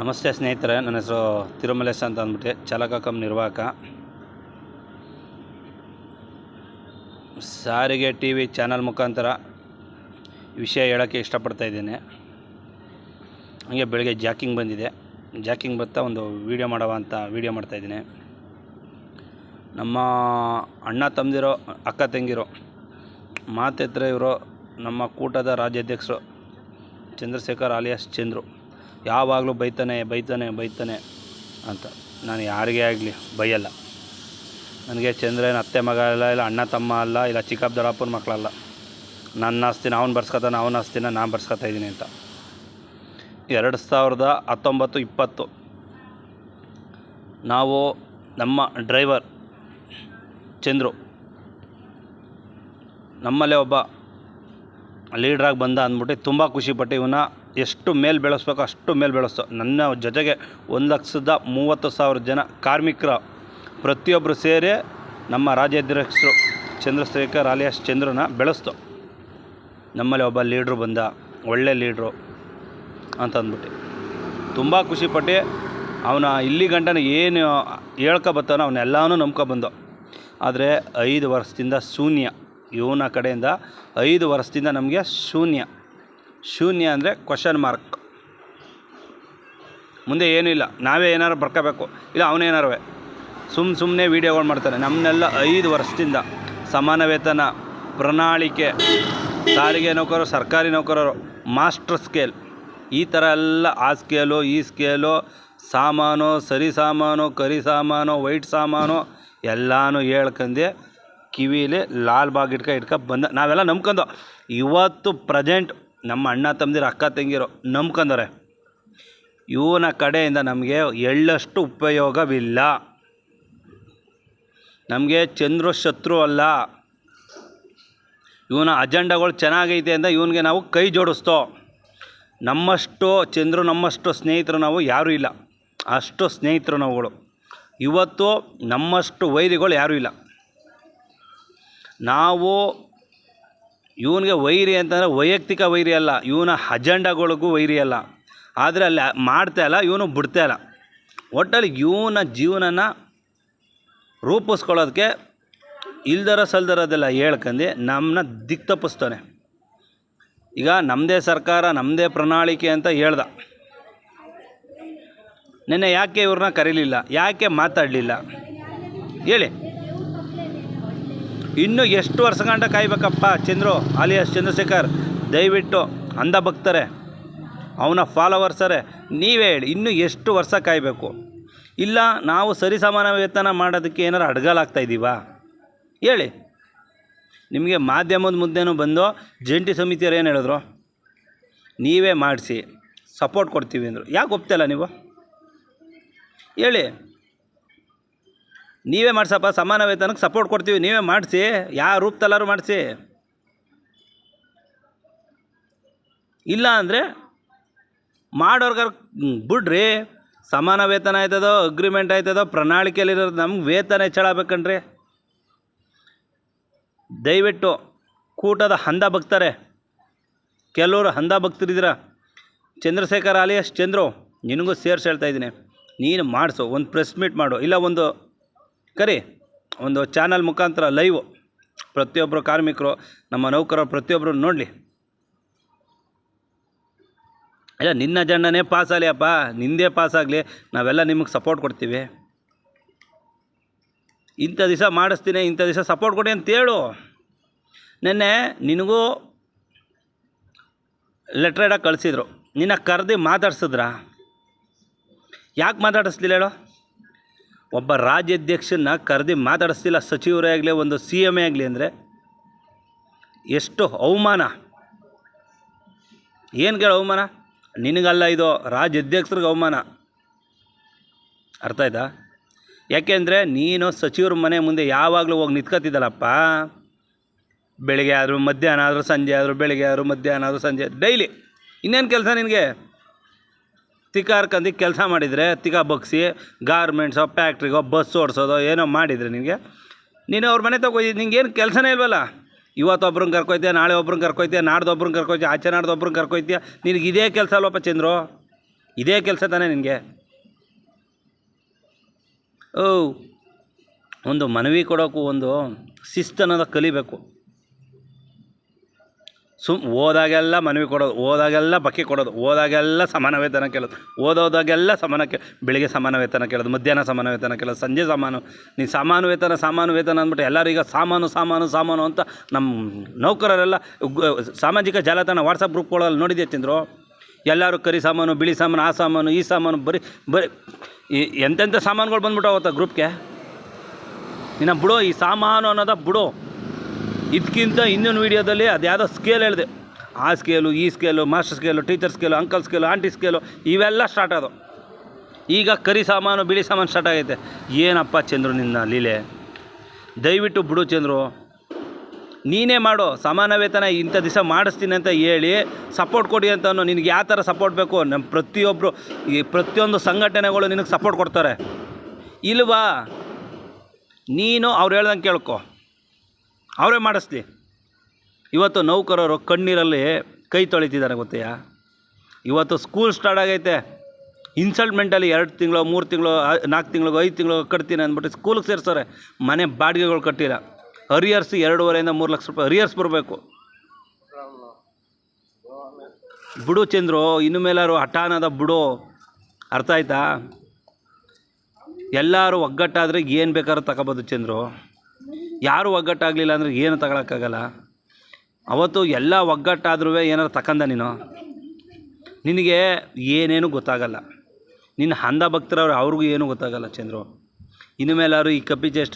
ನಮಸ್ತೆ ಸ್ನೇಹಿತರೆ, ನನ್ನ ಹೆಸರು ತಿರುಮಲೇಶ್ ಅಂತ ಅಂದ್ಬಿಟ್ಟು ಚಾಲಕ ಕಮ್ ನಿರ್ವಾಹಕ. ಸಾರಿಗೆ ಟಿ ವಿ ಚಾನಲ್ ಮುಖಾಂತರ ವಿಷಯ ಹೇಳೋಕ್ಕೆ ಇಷ್ಟಪಡ್ತಾ ಇದ್ದೇನೆ. ಹಾಗೆ ಬೆಳಗ್ಗೆ ಜಾಕಿಂಗ್ ಬಂದಿದೆ. ಜಾಕಿಂಗ್ ಬರ್ತಾ ಒಂದು ವೀಡಿಯೋ ಮಾಡುವ ಅಂತ ವೀಡಿಯೋ ಮಾಡ್ತಾಯಿದ್ದೀನಿ ನಮ್ಮ ಅಣ್ಣ ತಮ್ಮದಿರೋ, ಅಕ್ಕ ತಂಗಿರೋ ಮಾತೆತ್ರ ಇವರು ನಮ್ಮ ಕೂಟದ ರಾಜ್ಯಾಧ್ಯಕ್ಷರು ಚಂದ್ರಶೇಖರ್ ಆಲಿಯಾಸ್ ಚಂದ್ರು. ಯಾವಾಗಲೂ ಬೈತಾನೆ ಬೈತಾನೆ ಬೈತಾನೆ ಅಂತ. ನಾನು ಯಾರಿಗೇ ಆಗಲಿ ಬೈಯಲ್ಲ. ನನಗೆ ಚಂದ್ರನ ಅತ್ತೆ ಮಗ ಅಲ್ಲ, ಇಲ್ಲ ಅಣ್ಣ ತಮ್ಮ ಅಲ್ಲ, ಇಲ್ಲ ಚಿಕ್ಕಪ್ಪ ದೊಡ್ಡಪ್ಪನ ಮಕ್ಕಳಲ್ಲ. ನನ್ನ ಆಸ್ತಿನ ಅವ್ನು ಬರ್ಸ್ಕೊತಾನೆ, ಅವನ ಆಸ್ತಿನ ನಾನು ಬರ್ಸ್ಕೊತಾ ಇದ್ದೀನಿ ಅಂತ. ಎರಡು ಸಾವಿರದ ಹತ್ತೊಂಬತ್ತು, ಇಪ್ಪತ್ತು ನಾವು ನಮ್ಮ ಡ್ರೈವರ್ ಚಂದ್ರು ನಮ್ಮಲ್ಲೇ ಒಬ್ಬ ಲೀಡ್ರಾಗಿ ಬಂದ ಅಂದ್ಬಿಟ್ಟು ತುಂಬ ಖುಷಿಪಟ್ಟು ಇವನ್ನ ಎಷ್ಟು ಮೇಲೆ ಬೆಳೆಸ್ಬೇಕು ಅಷ್ಟು ಮೇಲೆ ಬೆಳೆಸ್ತು. ನನ್ನ ಜೊತೆಗೆ ಒಂದು ಲಕ್ಷದ ಮೂವತ್ತು ಸಾವಿರ ಜನ ಕಾರ್ಮಿಕರ ಪ್ರತಿಯೊಬ್ಬರು ಸೇರಿ ನಮ್ಮ ರಾಜ್ಯಾಧ್ಯಕ್ಷರು ಚಂದ್ರಶೇಖರ್ ಅಲಿಯಾಸ್ ಚಂದ್ರನ ಬೆಳೆಸ್ತು. ನಮ್ಮಲ್ಲಿ ಒಬ್ಬ ಲೀಡ್ರು ಬಂದ, ಒಳ್ಳೆ ಲೀಡ್ರು ಅಂತ ಅಂದ್ಬಿಟ್ಟು ತುಂಬ ಖುಷಿಪಟ್ಟು ಅವನ ಇಲ್ಲಿ ಗಂಟನ ಏನು ಹೇಳ್ಕೊ ಬರ್ತಾನೋ ಅವನ್ನೆಲ್ಲನೂ ನಂಬ್ಕೊಬಂದು ಆದರೆ ಐದು ವರ್ಷದಿಂದ ಶೂನ್ಯ. ಇವನ ಕಡೆಯಿಂದ ಐದು ವರ್ಷದಿಂದ ನಮಗೆ ಶೂನ್ಯ. ಶೂನ್ಯ ಅಂದರೆ ಕ್ವಶನ್ ಮಾರ್ಕ್ ಮುಂದೆ ಏನೂ ಇಲ್ಲ. ನಾವೇ ಏನಾರು ಬರ್ಕೋಬೇಕು. ಇಲ್ಲ ಅವನೇನಾರು ಸುಮ್ಮ ಸುಮ್ಮನೆ ವೀಡಿಯೋಗಳು ಮಾಡ್ತಾನೆ. ನಮ್ಮನ್ನೆಲ್ಲ ಐದು ವರ್ಷದಿಂದ ಸಮಾನ ವೇತನ ಪ್ರಣಾಳಿಕೆ, ಸಾರಿಗೆ ನೌಕರರು, ಸರ್ಕಾರಿ ನೌಕರರು ಮಾಸ್ಟರ್ ಸ್ಕೇಲ್ ಈ ಥರ ಎಲ್ಲ ಆ ಸ್ಕೇಲು ಈ ಸ್ಕೇಲು ಸಾಮಾನು, ಸರಿ ಸಾಮಾನು, ಕರಿ ಸಾಮಾನು ವೈಟ್ ಸಾಮಾನು, ಎಲ್ಲನೂ ಹೇಳ್ಕಂಡು ಕಿವಿಲಿ ಲಾಲ್ ಬಾಗ್ ಇಟ್ಕ ಇಟ್ಕ ಬಂದ ನಾವೆಲ್ಲ ನಂಬ್ಕೊಂಡು. ಇವತ್ತು ಪ್ರೆಸೆಂಟ್ ನಮ್ಮ ಅಣ್ಣ ತಮ್ಮದಿರು ಅಕ್ಕ ತಂಗಿರು ನಂಬ್ಕೊಂಡವ್ರೆ. ಇವನ ಕಡೆಯಿಂದ ನಮಗೆ ಎಳ್ಳಷ್ಟು ಉಪಯೋಗವಿಲ್ಲ. ನಮಗೆ ಚಂದ್ರು ಶತ್ರು ಅಲ್ಲ. ಇವನ ಅಜೆಂಡಗಳು ಚೆನ್ನಾಗೈತೆ ಅಂತ ಇವನಿಗೆ ನಾವು ಕೈ ಜೋಡಿಸ್ತೋ. ನಮ್ಮಷ್ಟು ಚಂದ್ರು, ನಮ್ಮಷ್ಟು ಸ್ನೇಹಿತರು ನಾವು ಯಾರೂ ಇಲ್ಲ. ಅಷ್ಟು ಸ್ನೇಹಿತರು ನಾವುಗಳು. ಇವತ್ತು ನಮ್ಮಷ್ಟು ವೈರಿಗಳು ಯಾರೂ ಇಲ್ಲ. ನಾವು ಇವನಿಗೆ ವೈರಿ ಅಂತಂದರೆ ವೈಯಕ್ತಿಕ ವೈರಿ ಅಲ್ಲ, ಇವನ ಅಜೆಂಡಾಗಳಿಗೂ ವೈರಿ ಅಲ್ಲ. ಆದರೆ ಅಲ್ಲಿ ಮಾಡ್ತಾ ಇಲ್ಲ, ಇವನು ಬಿಡ್ತಾ ಇಲ್ಲ. ಒಟ್ಟಲ್ಲಿ ಇವನ ಜೀವನನ ರೂಪಿಸ್ಕೊಳ್ಳೋದಕ್ಕೆ ಇಲ್ದರ ಸಲ್ದರದೆಲ್ಲ ಹೇಳ್ಕಂಡು ನಮ್ಮನ್ನ ದಿಕ್ ತಪ್ಪಿಸ್ತಾನೆ ಈಗ ನಮ್ಮದೇ ಸರ್ಕಾರ ನಮ್ಮದೇ ಪ್ರಣಾಳಿಕೆ ಅಂತ ಹೇಳ್ದ. ನೆನ್ನೆ ಯಾಕೆ ಇವ್ರನ್ನ ಕರೀಲಿಲ್ಲ, ಯಾಕೆ ಮಾತಾಡಲಿಲ್ಲ? ಹೇಳಿ. ಇನ್ನು ಎಷ್ಟು ವರ್ಷ ಗಂಟ ಕಾಯ್ಬೇಕಪ್ಪ ಚಂದ್ರು ಆಲಿಯಾಸ್ ಚಂದ್ರಶೇಖರ್? ದಯವಿಟ್ಟು ಅಂದ ಭಕ್ತರೆ, ಅವನ ಫಾಲೋವರ್ಸರೇ, ನೀವೇ ಹೇಳಿ, ಇನ್ನೂ ಎಷ್ಟು ವರ್ಷ ಕಾಯಬೇಕು? ಇಲ್ಲ, ನಾವು ಸರಿ ಸಮಾನ ವೇತನ ಮಾಡೋದಕ್ಕೆ ಏನಾರು ಅಡ್ಗಲಾಗ್ತಾ ಇದ್ದೀವಾ ಹೇಳಿ. ನಿಮಗೆ ಮಾಧ್ಯಮದ ಮುದ್ದೆನೂ ಬಂದು, ಜಂಟಿ ಸಮಿತಿಯವ್ರು ಏನು ಹೇಳಿದ್ರು? ನೀವೇ ಮಾಡಿಸಿ ಸಪೋರ್ಟ್ ಕೊಡ್ತೀವಿ ಅಂದರು. ಯಾಕೆ ಒಪ್ತಿಲ್ಲ ನೀವು? ಹೇಳಿ. ನೀವೇ ಮಾಡಿಸಪ್ಪ, ಸಮಾನ ವೇತನಕ್ಕೆ ಸಪೋರ್ಟ್ ಕೊಡ್ತೀವಿ, ನೀವೇ ಮಾಡಿಸಿ ಯಾವ ರೂಪದಲ್ಲಾರು ಮಾಡಿಸಿ. ಇಲ್ಲ ಅಂದರೆ ಮಾಡೋರ್ಗಾರ ಬಿಡ್ರಿ, ಸಮಾನ ವೇತನ ಆಯ್ತದೋ ಅಗ್ರಿಮೆಂಟ್ ಆಯ್ತದೋ ಪ್ರಣಾಳಿಕೆಯಲ್ಲಿರೋದು ನಮ್ಗೆ ವೇತನ ಹೆಚ್ಚಳ ಆಗ್ಬೇಕನ್ರಿ ದಯವಿಟ್ಟು ಕೂಟದ ಹಂದ ಬಗ್ತಾರೆ. ಕೆಲವರು ಹಂದ ಭಕ್ತರಿದ್ದೀರ ಚಂದ್ರಶೇಖರ್ ಆಲಿಯಾಸ್ ಚಂದ್ರು, ನಿನಗೂ ಸೇರ್ಸಿ ಹೇಳ್ತಾ ಇದ್ದೀನಿ. ನೀನು ಮಾಡಿಸು, ಒಂದು ಪ್ರೆಸ್ ಮೀಟ್ ಮಾಡು, ಇಲ್ಲ ಒಂದು ಕರಿ, ಒಂದು ಚಾನಲ್ ಮುಖಾಂತರ ಲೈವ್ ಪ್ರತಿಯೊಬ್ಬರು ಕಾರ್ಮಿಕರು, ನಮ್ಮ ನೌಕರರು ಪ್ರತಿಯೊಬ್ಬರು ನೋಡಲಿ. ಇಲ್ಲ, ನಿನ್ನ ಜಂಡನೇ ಪಾಸ್ ಆಗಲಿ ಅಪ್ಪ ನಿಂದೇ ಪಾಸಾಗಲಿ ನಾವೆಲ್ಲ ನಿಮಗೆ ಸಪೋರ್ಟ್ ಕೊಡ್ತೀವಿ. ಇಂಥ ದಿವಸ ಮಾಡಿಸ್ತೀನಿ, ಇಂಥ ದಿವಸ ಸಪೋರ್ಟ್ ಕೊಡಿ ಅಂತ ಹೇಳು. ನೆನ್ನೆ ನಿನಗೂ ಲೆಟ್ರ್ ಇಡಕ್ಕೆ ಕಳಿಸಿದ್ರು. ನಿನ್ನ ಕರೆದು ಮಾತಾಡ್ಸಿದ್ರ? ಯಾಕೆ ಮಾತಾಡಿಸ್ಲಿಲ್ಲ ಹೇಳು? ಒಬ್ಬ ರಾಜ್ಯಾಧ್ಯಕ್ಷನ ಕರೆದು ಮಾತಾಡಿಸ್ತಿಲ್ಲ, ಸಚಿವರೇ ಆಗಲಿ, ಒಂದು ಸಿ ಎಂ ಎ ಆಗಲಿ ಅಂದರೆ ಎಷ್ಟು ಅವಮಾನ. ಏನು ಕೇಳ ಅವಮಾನ? ನಿನಗಲ್ಲ ಇದು ರಾಜ್ಯಾಧ್ಯಕ್ಷರಿಗೆ ಅವಮಾನ. ಅರ್ಥ ಆಯ್ತಾ? ಯಾಕೆಂದರೆ ನೀನು ಸಚಿವರ ಮನೆ ಮುಂದೆ ಯಾವಾಗಲೂ ಹೋಗಿ ನಿಂತ್ಕೊತಿದ್ದಲ್ಲಪ್ಪ ಬೆಳಿಗ್ಗೆ ಆದರೂ ಮಧ್ಯಾಹ್ನ ಆದರೂ ಸಂಜೆ ಆದರೂ ಬೆಳಿಗ್ಗೆ ಆದರೂ ಮಧ್ಯಾಹ್ನ ಆದರೂ ಸಂಜೆ, ಡೈಲಿ. ಇನ್ನೇನು ಕೆಲಸ ನಿನಗೆ? ತಿಕ್ಕ ಹರ್ಕಂದು ಕೆಲಸ ಮಾಡಿದರೆ ತಿಕ್ಕ ಬಗ್ಸಿ, ಗಾರ್ಮೆಂಟ್ಸೋ, ಫ್ಯಾಕ್ಟ್ರಿಗೋ, ಬಸ್ ಓಡಿಸೋದೋ, ಏನೋ ಮಾಡಿದರೆ ನಿನಗೆ. ನೀನು ಅವ್ರ ಮನೆ ತಗೋ ಏನು ಕೆಲಸನೇ ಇಲ್ವಲ್ಲ? ಇವತ್ತು ಒಬ್ರನ್ನ ಕರ್ಕೊಯ್ತೀಯ, ನಾಳೆ ಒಬ್ರನ್ನ ಕರ್ಕೊಯ್ತೀಯ, ನಾಡ್ದು ಒಬ್ರನ್ನ ಕರ್ಕೊಯ್ತೀಯ, ಆಚೆ ನಾಡ್ದೊಬ್ರನ್ನ ಕರ್ಕೊಯ್ತೀಯ, ನಿನಗೆ ಇದೇ ಕೆಲಸ ಅಲ್ವಪ್ಪ ಚಂದ್ರು ಇದೇ ಕೆಲಸ ತಾನೇ ನಿನಗೆ? ಓ, ಒಂದು ಮನವಿ ಕೊಡೋಕ್ಕೂ ಒಂದು ಶಿಸ್ತು ಅನ್ನೋದು ಕಲಿಬೇಕು. ಸುಮ್ ಓದಾಗೆಲ್ಲ ಮನವಿ ಕೊಡೋದು, ಓದಾಗೆಲ್ಲ ಬಕ್ಕಿ ಕೊಡೋದು, ಓದಾಗೆಲ್ಲ ಸಮಾನ ವೇತನ ಕೇಳೋದು, ಓದೋದಾಗೆಲ್ಲ ಸಮಾನ ಕೇ, ಬೆಳಿಗ್ಗೆ ಸಮಾನ ವೇತನ ಕೇಳೋದು, ಮಧ್ಯಾಹ್ನ ಸಮಾನ ವೇತನ ಕೇಳೋದು, ಸಂಜೆ ಸಮಾನ ನೀನು ಸಮಾನ ವೇತನ ಸಾಮಾನು ವೇತನ ಅಂದ್ಬಿಟ್ಟು ಎಲ್ಲರೂ ಈಗ ಸಾಮಾನು ಸಾಮಾನು ಸಾಮಾನು ಅಂತ ನಮ್ಮ ನೌಕರರೆಲ್ಲ ಸಾಮಾಜಿಕ ಜಾಲತಾಣ ವಾಟ್ಸಪ್ ಗ್ರೂಪ್ಗಳಲ್ಲಿ ನೋಡಿದೆ ತಿಂದರು ಎಲ್ಲರೂ ಕರಿ ಸಾಮಾನು, ಬಿಳಿ ಸಾಮಾನು, ಆ ಸಾಮಾನು, ಈ ಸಾಮಾನು, ಬರೀ ಬರೀ ಎಂತೆಂಥ ಸಾಮಾನುಗಳು ಬಂದ್ಬಿಟ್ಟು ಅವತ್ತ ಗ್ರೂಪ್ಗೆ ಇನ್ನು ಬಿಡೋ, ಈ ಸಾಮಾನು ಅನ್ನೋದ ಬಿಡು. ಇದಕ್ಕಿಂತ ಇನ್ನೊಂದು ವೀಡಿಯೋದಲ್ಲಿ ಅದು ಯಾವುದೋ ಸ್ಕೇಲ್ ಹೇಳಿದೆ. ಆ ಸ್ಕೇಲು ಈ scale master scale teacher scale uncle scale aunty scale ಇವೆಲ್ಲ ಸ್ಟಾರ್ಟ್ ಆದವು. ಈಗ ಕರಿ ಸಾಮಾನು, ಬಿಳಿ ಸಾಮಾನು ಸ್ಟಾರ್ಟ್ ಆಗೈತೆ. ಏನಪ್ಪ ಚಂದ್ರು ನಿನ್ನ ಲೀಲೆ? ದಯವಿಟ್ಟು ಬಿಡು ಚಂದ್ರು. ನೀನೇ ಮಾಡು. ಸಮಾನ ವೇತನ ಇಂಥ ದಿವಸ ಮಾಡಿಸ್ತೀನಿ ಅಂತ ಹೇಳಿ ಸಪೋರ್ಟ್ ಕೊಡಿ ಅಂತ ನಿನಗೆ ಯಾವ ಥರ ಸಪೋರ್ಟ್ ಬೇಕು? ನಮ್ಮ ಪ್ರತಿಯೊಬ್ಬರು ಈ ಪ್ರತಿಯೊಂದು ಸಂಘಟನೆಗಳು ನಿನಗೆ ಸಪೋರ್ಟ್ ಕೊಡ್ತಾರೆ. ಇಲ್ವಾ? ನೀನು ಅವ್ರು ಹೇಳ್ದಂಗೆ ಕೇಳ್ಕೊ. ಅವರೇ ಮಾಡಿಸ್ಲಿ. ಇವತ್ತು ನೌಕರರು ಕಣ್ಣೀರಲ್ಲಿ ಕೈ ತೊಳಿತಿದ್ದಾರೆ ಗೊತ್ತೆಯಾ? ಇವತ್ತು ಸ್ಕೂಲ್ ಸ್ಟಾರ್ಟ್ ಆಗೈತೆ. ಇನ್ಸ್ಟಾಲ್ಮೆಂಟಲ್ಲಿ ಎರಡು ತಿಂಗಳು, ಮೂರು ತಿಂಗಳು ನಾಲ್ಕು ತಿಂಗಳು, ಐದು ತಿಂಗಳು ಕಟ್ತೀನಿ ಅಂದ್ಬಿಟ್ಟು ಸ್ಕೂಲಿಗೆ ಸೇರಿಸೋರೆ ಮನೆ ಬಾಡಿಗೆಗಳು ಕಟ್ಟಿಲ್ಲ. ಹರಿಯರ್ಸ್ ಎರಡೂವರೆಯಿಂದ ಮೂರು ಲಕ್ಷ ರೂಪಾಯಿ ಹರಿಯರ್ಸ್ ಬರಬೇಕು. ಬಿಡು ಚಂದ್ರು, ಇನ್ನು ಮೇಲಾರು ಹಠಾನದ ಬಿಡು. ಅರ್ಥ ಆಯ್ತಾ? ಎಲ್ಲರೂ ಒಗ್ಗಟ್ಟಾದರೆ ಏನು ಬೇಕಾದ್ರೂ ತಗೋಬೋದು ಚಂದ್ರು. ಯಾರು ಒಗ್ಗಟ್ಟಾಗಲಿಲ್ಲ ಅಂದರೆ ಏನು ತಗೊಳಕ್ಕಾಗಲ್ಲ? ಅವತ್ತು ಎಲ್ಲ ಒಗ್ಗಟ್ಟಾದ್ರೂ ಏನಾರು ತಕಂದ ನೀನು? ನಿನಗೆ ಏನೇನು ಗೊತ್ತಾಗಲ್ಲ. ನಿನ್ನ ಹಂದ ಭಕ್ತರವ್ರು ಅವ್ರಿಗೂ ಏನೂ ಗೊತ್ತಾಗಲ್ಲ ಚಂದ್ರು. ಇನ್ನು ಮೇಲಾದ್ರು ಈ ಕಪ್ಪಿ ಚೇಷ್ಟೆ